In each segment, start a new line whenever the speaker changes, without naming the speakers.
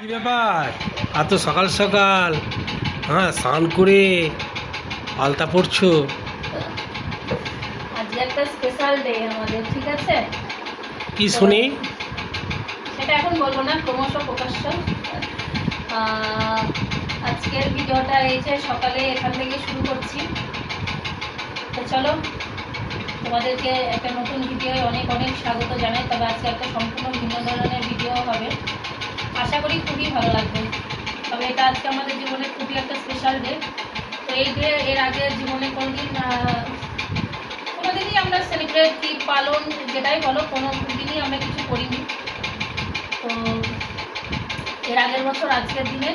কি ব্যাপার? এত সকাল সকাল। হ্যাঁ স্নান করে আলতা পড়ছো
আজকে একটা স্পেশাল ডে আমাদের ঠিক আছে?
কি শুনি?
সেটা এখন বলব না ক্রমশ প্রকাশ্য। আজকের ভিডিওটা এই যে সকালে এখান থেকে শুরু করছি। তো চলো তোমাদেরকে একটা নতুন ভিডিও অনেক অনেক স্বাগত জানাই তবে আজকে একটা সম্পূর্ণ ভিন্ন ধরনের ভিডিও হবে। আশা করি খুবই ভালো লাগবে। তবে এটা আজকে আমাদের জীবনে খুবই একটা স্পেশাল ডে তো এই ডে এর আগে জীবনে কোনোদিন কোনোদিনই আমরা সেলিব্রেট কি পালন যেটাই বলো কোনো দিনই আমরা কিছু করিনি। তো এর আগের বছর আজকের দিনে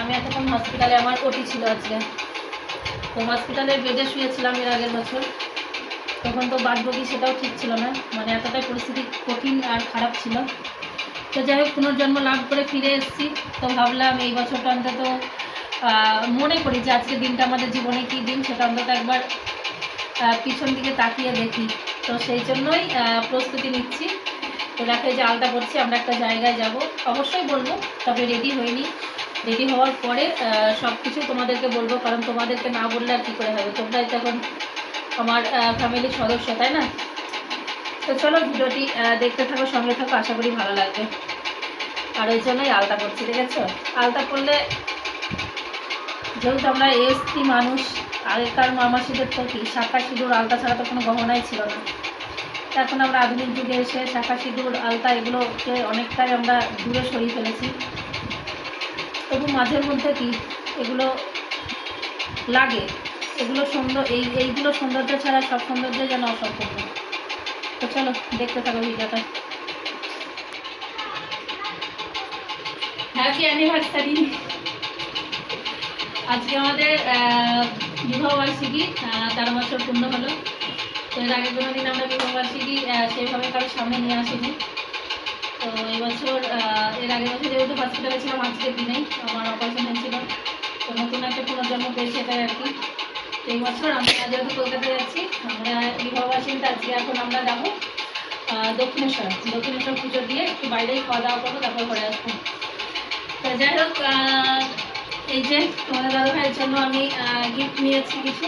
আমি এতক্ষণ হসপিটালে আমার ওটি ছিল আজকে। তো হসপিটালের বেডে শুয়েছিলাম এর আগের বছর। তখন তো বাদবকি সেটাও ঠিক ছিল না। মানে এতটাই পরিস্থিতি কঠিন আর খারাপ ছিল। তো যাই হোক, পুনর্জন্ম লাভ করে ফিরে এসেছি। তো ভাবলাম এই বছরটা অন্তত মনে করি যে আজকের দিনটা আমাদের জীবনে কী দিন, সেটা অন্তত একবার পিছন দিকে তাকিয়ে দেখি। তো সেই জন্যই প্রস্তুতি নিচ্ছি। তো দেখো যে আলতা করছি আমরা একটা জায়গায় যাব। অবশ্যই বলব, তবে রেডি হইনি। রেডি হওয়ার পরে সব কিছু তোমাদেরকে বলব, কারণ তোমাদেরকে না বললে আর কী করে হবে? তোমরাই তো এখন আমার ফ্যামিলির সদস্য, তাই না? তো চলো, ভিডিওটি দেখতে থাকো, সঙ্গে থাকো, আশা করি ভালো লাগবে। আর ওই জন্যই আলতা ঠিক আছে আলতা করলে যেহেতু আমরা এসটি মানুষ, আগেকার মামাসিদের কি, শাখা সিঁদুর, আলতা ছাড়া তো কোনো গহনাই ছিল না। এখন আমরা আধুনিক যুগে এসে শাখা সিঁদুর, আলতা এগুলোকে অনেকটাই আমরা দূরে সরিয়ে ফেলেছি। তবু মাঝের মধ্যে কি, এগুলো লাগে। এগুলো সুন্দর এই, এইগুলো সৌন্দর্য ছাড়া সব সৌন্দর্য যেন অসম্পূর্ণ। তো চলো, দেখতে থাকো ভিডিওটা। হ্যাপি অ্যানিভার্সারি আজকে আমাদের বিবাহবার্ষিকী তেরো বছর পূর্ণ হলো। তো এর আগে কোনো দিন আমরা বিবাহবার্ষিকী সেভাবে কারোর সামনে নিয়ে আসিনি। তো এবছর এর আগের বছর যেহেতু হসপিটালে ছিলাম, আজকের দিনেই আমার অপারেশন হয়েছিল। তো নতুন একটা পুনর্জন্ম পেয়েছি এটাই আর কি। তো এই বছর আমরা যেহেতু কলকাতায় যাচ্ছি, আমরা বিবাহবার্ষিকীতে আজকে এখন আমরা যাব দক্ষিণেশ্বর। দক্ষিণেশ্বর পুজো দিয়ে একটু বাইরেই খাওয়া দাওয়া করব, তারপর ঘরে আসব। তো যাই হোক এই যে তোমাদের দাদা জন্য আমি গিফট নিয়েছি কিছু।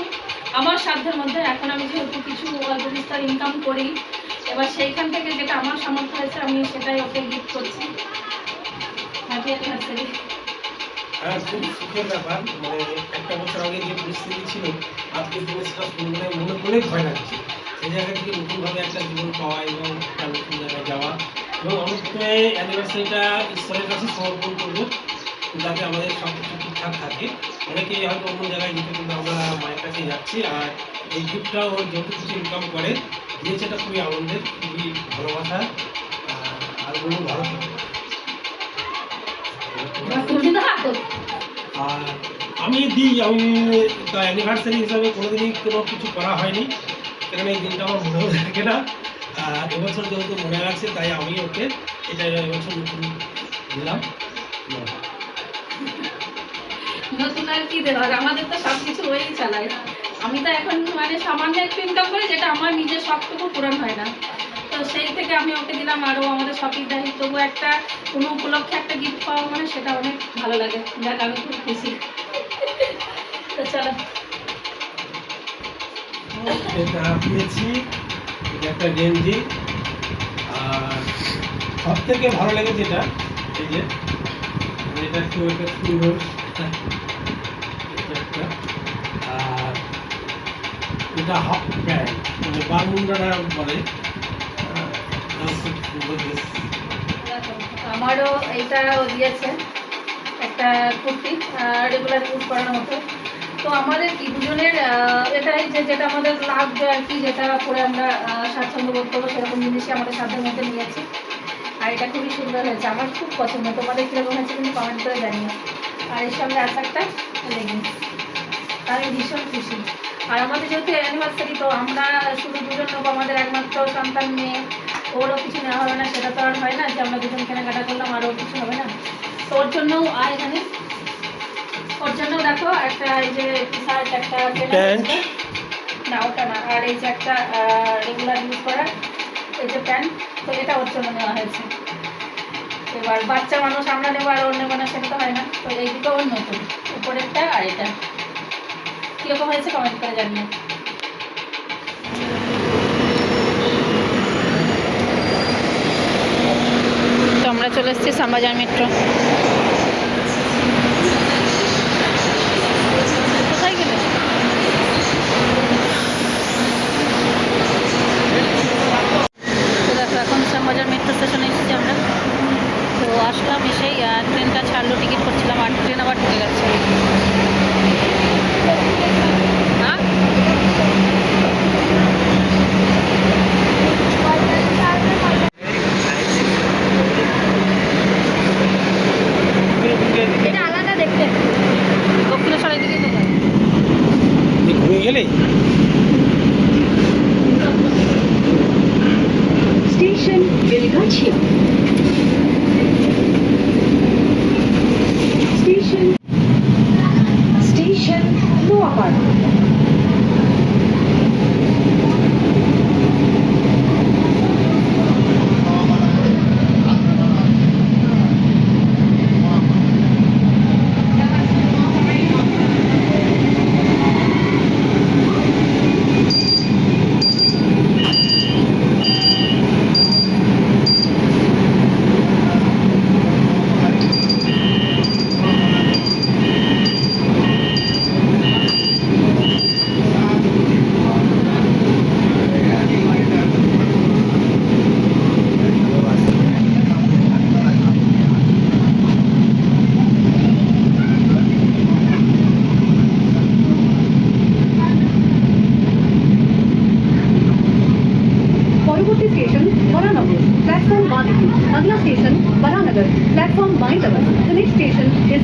আমার সাধ্যের মধ্যে এখন আমি যেহেতু কিছু অল্প বিস্তার ইনকাম করি, এবার সেইখান থেকে যেটা আমার সামর্থ্য হয়েছে, আমি সেটাই ওকে গিফট করছি। হ্যাপি অ্যানিভার্সারি
হ্যাঁ ব্যাপার। মানে একটা বছর আগে যে পরিস্থিতি ছিল, আজকে দিনে সেটা শুনলে মনে করে ভয় লাগছে। সেই জায়গা থেকে নতুনভাবে একটা জীবন পাওয়া এবং একটা নতুন জায়গায় যাওয়া। এবং প্রথমে অ্যানিভার্সারিটা ঈশ্বরের কাছে সমর্পণ করব, যাতে আমাদের সব কিছু ঠিকঠাক থাকে। অনেকেই হয়তো অন্য জায়গায় যেতে কিন্তু আমরা মায়ের কাছে যাচ্ছি, আর এই গিফটটা ও যত কিছু ইনকাম করে দিয়েছে এটা খুবই আনন্দের, খুবই ভালোবাসা আর বলুন ভালো আর আমি দিই, আমি অ্যানিভার্সারি হিসাবে কোনোদিনই কোনো কিছু করা হয়নি সেখানে এই দিনটা আমার মনেও থাকে না। এবছর যেহেতু মনে আছে তাই আমি ওকে এটা এবছর নতুন দিলাম।
নতুন আর কি দেওয়ার? আমাদের তো সব কিছু ওই চালায়। আমি তো এখন মানে সামান্য একটু ইনকাম করি যেটা আমার নিজের শখটুকু পূরণ হয় না। তো সেই থেকে আমি ওকে দিলাম আরও আমাদের শপিং দেয় তবু একটা কোনো উপলক্ষে একটা গিফট পাওয়া মানে সেটা অনেক ভালো লাগে। যাক আমি খুব খুশি। তো চলো।
এটা একটা গেঞ্জি আর সব থেকে ভালো লাগে যেটা এই যে এটা একটু একটা সুন্দর, এটা। আর এটা হাফ প্যান্ট মানে বারমুন্ডারা বলে
আমারও এইটা দিয়েছে, একটা কুর্তি রেগুলার ইউজ করার মতো তো আমাদের কি দুজনের এটাই যেটা আমাদের লাগবে আর কি, যেটা পরে আমরা স্বাচ্ছন্দ্য বোধ করব সেরকম জিনিসই আমাদের সাধ্যের মধ্যে নিয়েছি আর এটা খুবই সুন্দর হয়েছে আমার খুব পছন্দ। তোমাদের কীরকম হয়েছে কিন্তু কমেন্ট করে জানিও। আর এর সঙ্গে আছে একটা লেগিংস আমি ভীষণ খুশি। আর আমাদের যেহেতু অ্যানিভার্সারি তো আমরা শুধু দুজন নেব আমাদের একমাত্র সন্তান মেয়ে ওরও কিছু নেওয়া হবে না সেটা তো আর হয় না যে আমরা দুজন কেনাকাটা করলাম আরও কিছু হবে না। তো ওর জন্যও আর এখানে। ওর জন্যও দেখো একটা এই যে শার্ট একটা। না ওটা না, আর এই যে একটা রেগুলার ইউজ করার এই যে প্যান্ট তো এটা ওর জন্য নেওয়া হয়েছে। আর বাচ্চা মানুষ আমরা নেব আর ওর নেব না, সেটা হয় না। তো এই দুটো ওর নতুন, উপরেরটা আর এটা। কীরকম হয়েছে কমেন্ট করে জানিয়ে তো আমরা চলে এসেছি Shyambazar metro.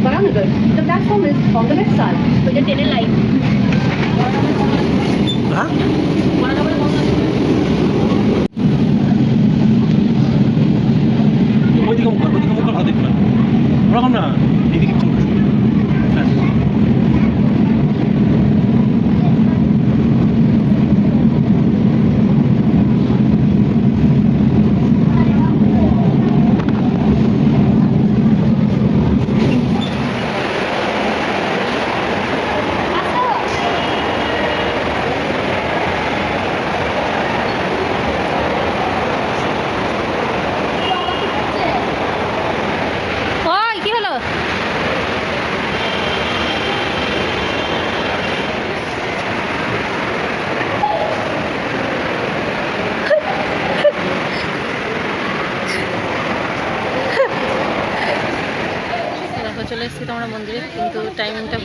Baranagar. The platform is on the left side.
मुझे in line. Huh?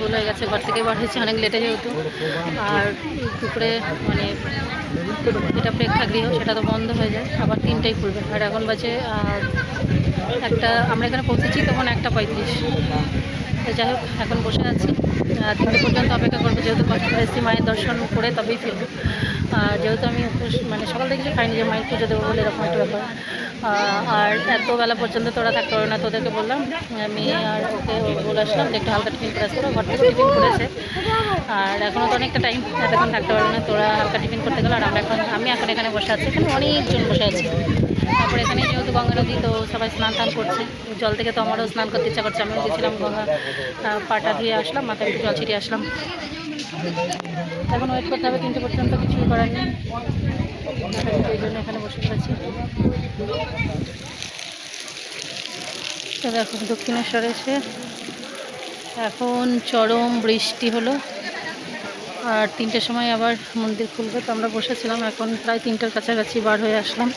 ভুল হয়ে গেছে, ঘর থেকে বার হয়েছে, অনেক লেটে যেহেতু। আর দুপুরে মানে যেটা প্রেক্ষাগৃহ, সেটা তো বন্ধ হয়ে যায়, আবার তিনটাই খুলবে। আর এখন বাজে একটা, আমরা এখানে পৌঁছেছি তখন একটা পঁয়ত্রিশ। যাই হোক, এখন বসে আছি। তিনটে পর্যন্ত অপেক্ষা করব, যেহেতু করে এসেছি মায়ের দর্শন করে তবেই ফিরবো। আর যেহেতু আমি মানে সকাল থেকে খাইনি যে মায়ের পুজো দেবো বলে এরকম একটা ব্যাপার। আর এত বেলা পর্যন্ত তোরা থাকতে পারবে না, তোদেরকে বললাম আমি আর ওকে বলে আসলাম যে একটু হালকা টিফিন করে আসতে ঘর থেকে টিফিন করেছে। আর এখনও তো অনেকটা টাইম এতক্ষণ থাকতে পারবে না, তোরা হালকা টিফিন করতে গেলো, আর আমরা এখন আমি এখন এখানে বসে আছি, এখানে অনেকজন বসে আছি। তারপরে এখানে যেহেতু গঙ্গা নদী, তো সবাই স্নান টান করছে। জল থেকে তো আমারও স্নান করতে ইচ্ছা করছে, আমিও গেছিলাম গঙ্গা পাটা ধুয়ে আসলাম, মাথায় একটু জল ছিটিয়ে আসলাম। এখন ওয়েট করতে হবে, তিনটে পর্যন্ত কিছুই করার নেই। এই জন্য এখানে বসে পড়েছি। তো দেখো দক্ষিণেশ্বরে এসে এখন চরম বৃষ্টি হলো। আর তিনটের সময় আবার মন্দির খুলবে, তো আমরা বসেছিলাম, এখন প্রায় তিনটের কাছাকাছি বার হয়ে আসলাম।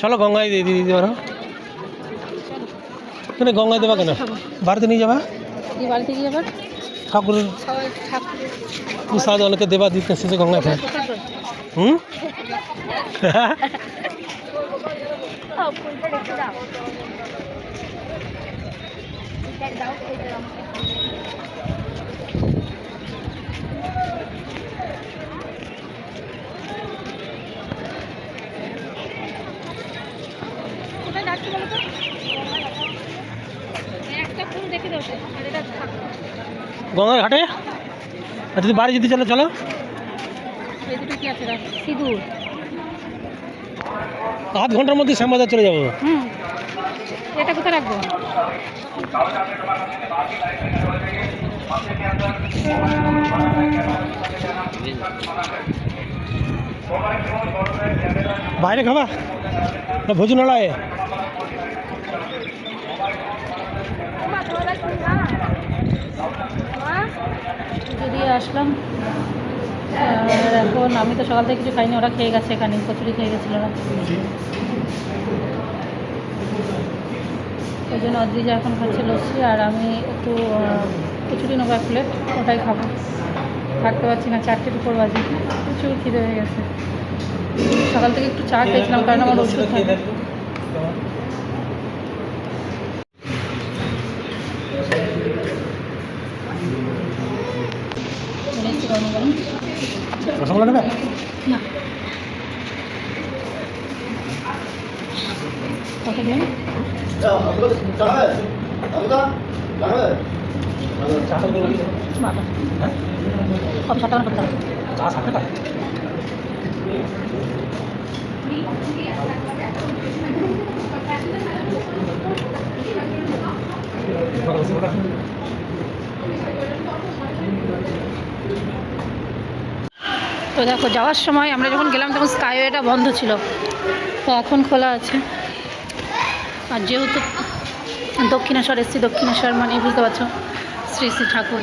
চলো গঙ্গায় দিয়ে দিতে পারো কেন গঙ্গায় দেবা কেন? বাড়িতে নিয়ে যাবা?
ঠাকুর
প্রসাদ অনেকে দেবা দিতে, শেষে গঙ্গায় দাও ফুলটা রেখে দাও। দাও গঙ্গার ঘাটে? যদি বাড়ি যদি চলো। চলো
সিঁদুর।
আধ ঘণ্টার মধ্যে শ্যামবাজার চলে যাব।
এটা কোথায় রাখব?
বাইরে খাবা? না ভোজনালয়ে
যদি আসলাম। এখন আমি তো সকাল থেকে কিছু খাইনি, ওরা খেয়ে গেছে এখানে, কচুরি খেয়ে গেছিল ওরা। ওই জন্য অদ্রিজা এখন খাচ্ছে লস্যি, আর আমি একটু খিচুড়ি নেব এক প্লেট, ওটাই খাব। থাকতে পারছি না চারটের উপর বাজে, প্রচুর খিদে হয়ে গেছে। সকাল থেকে একটু চা খেয়েছিলাম, কারণ আমার ওষুধ থাকে গরম
রসগোল্লা নেবে?
না। কত দিন? বাবা তো দেখো, যাওয়ার সময় আমরা যখন গেলাম তখন স্কাইওয়েটা বন্ধ ছিল। তো এখন খোলা আছে। আর যেহেতু দক্ষিণেশ্বর এসছি, দক্ষিণেশ্বর মানে বুঝতে পারছ, শ্রী শ্রী ঠাকুর।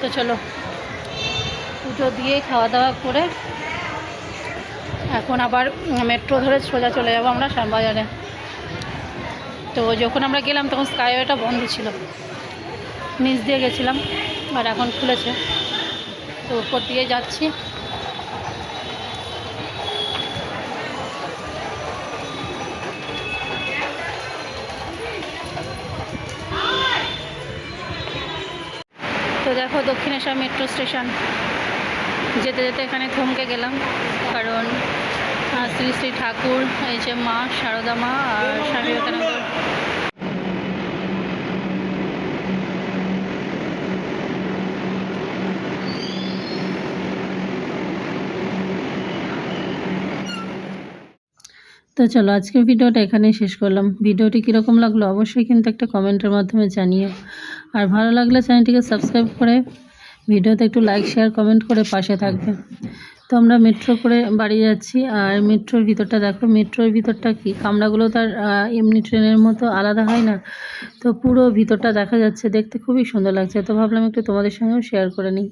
তো চলো, পুজো দিয়ে খাওয়া দাওয়া করে এখন আবার মেট্রো ধরে সোজা চলে যাব আমরা শ্যামবাজারে। তো যখন আমরা গেলাম তখন স্কাইওয়েটা বন্ধ ছিল। নিচ দিয়ে গেছিলাম, আর এখন খুলেছে। তো উপর দিয়ে যাচ্ছি। তো দেখো দক্ষিণেশ্বর মেট্রো স্টেশন যেতে যেতে এখানে থমকে গেলাম, কারণ শ্রী শ্রী ঠাকুর, এই যে মা, সারদা মা আর স্বামী বিবেকানন্দ তো চলো আজকের ভিডিওটা এখানেই শেষ করলাম। ভিডিওটি কীরকম লাগল অবশ্যই কিন্তু একটা কমেন্টের মাধ্যমে জানিও। আর ভালো লাগলে চ্যানেলটিকে সাবস্ক্রাইব করে ভিডিওতে একটু লাইক, শেয়ার, কমেন্ট করে পাশে থাকবে। তো আমরা মেট্রো করে বাড়ি যাচ্ছি। আর মেট্রোর ভিতরটা দেখো, মেট্রোর ভিতরটা কি? কামরাগুলো তার এমনি ট্রেনের মতো আলাদা হয় না। তো পুরো ভিতরটা দেখা যাচ্ছে, দেখতে খুবই সুন্দর লাগছে। তো ভাবলাম একটু তোমাদের সঙ্গেও শেয়ার করে নিই।